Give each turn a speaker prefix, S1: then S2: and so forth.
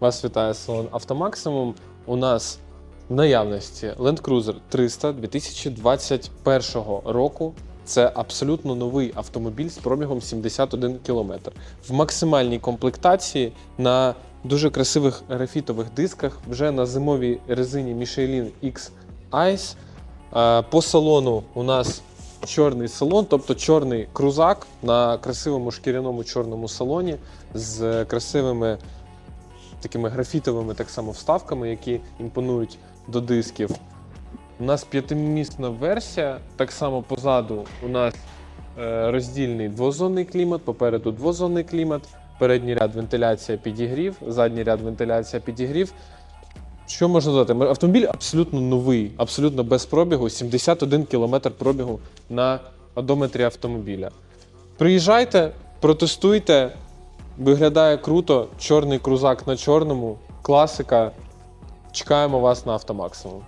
S1: Вас вітає салон Автомаксимум. У нас в наявності Land Cruiser 300 2021 року. Це абсолютно новий автомобіль з пробігом 71 км. В максимальній комплектації на дуже красивих графітових дисках, вже на зимовій резині Michelin X Ice. Е, По салону у нас чорний салон, тобто чорний крузак на красивому шкіряному чорному салоні з красивими такими графітовими так само вставками, які імпонують до дисків. У нас п'ятимісна версія. Так само позаду у нас е, роздільний двозонний клімат, попереду двозонний клімат, передній ряд вентиляція підігрів, задній ряд вентиляція підігрів. Що можна додати? Автомобіль абсолютно новий, абсолютно без пробігу, 71 км пробігу на одометрі автомобіля. Приїжджайте, протестуйте, виглядає круто, чорний крузак на чорному, класика. Чекаємо вас на автомаксимум.